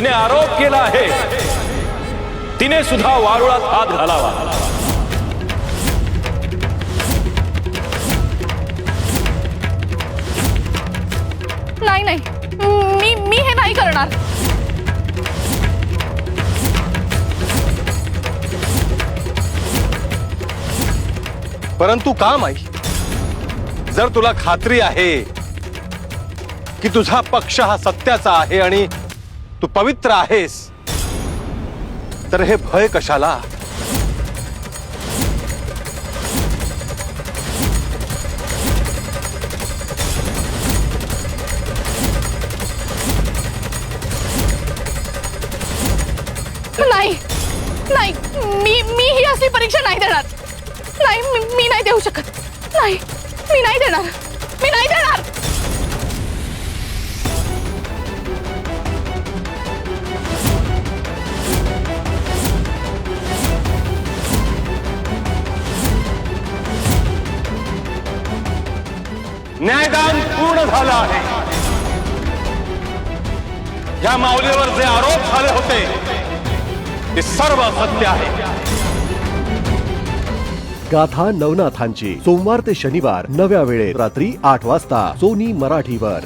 तिने आरोप केला आहे. तिने सुद्धा वारुळात हात घालावा. नाही नाही. मी मी हे नाही करणार. परंतु का माई? जर तुला खात्री आहे की तुझा पक्ष हा सत्याचा आहे आणि तू पवित्र आहेस. तर हे भय कशाला? नाही नाही मी मी ही असली परीक्षा नाही देणार. नाही मी, मी नाही देऊ शकत. नाही मी नाही देणार. मी नाही देणार. न्यायदान पूर्ण झालं आहे. या माऊलीवर जे आरोप झाले होते ते सर्व सत्य आहे. गाथा नवनाथांची. सोमवार ते शनिवार नव्या वेळेत रात्री आठ वाजता सोनी मराठीवर.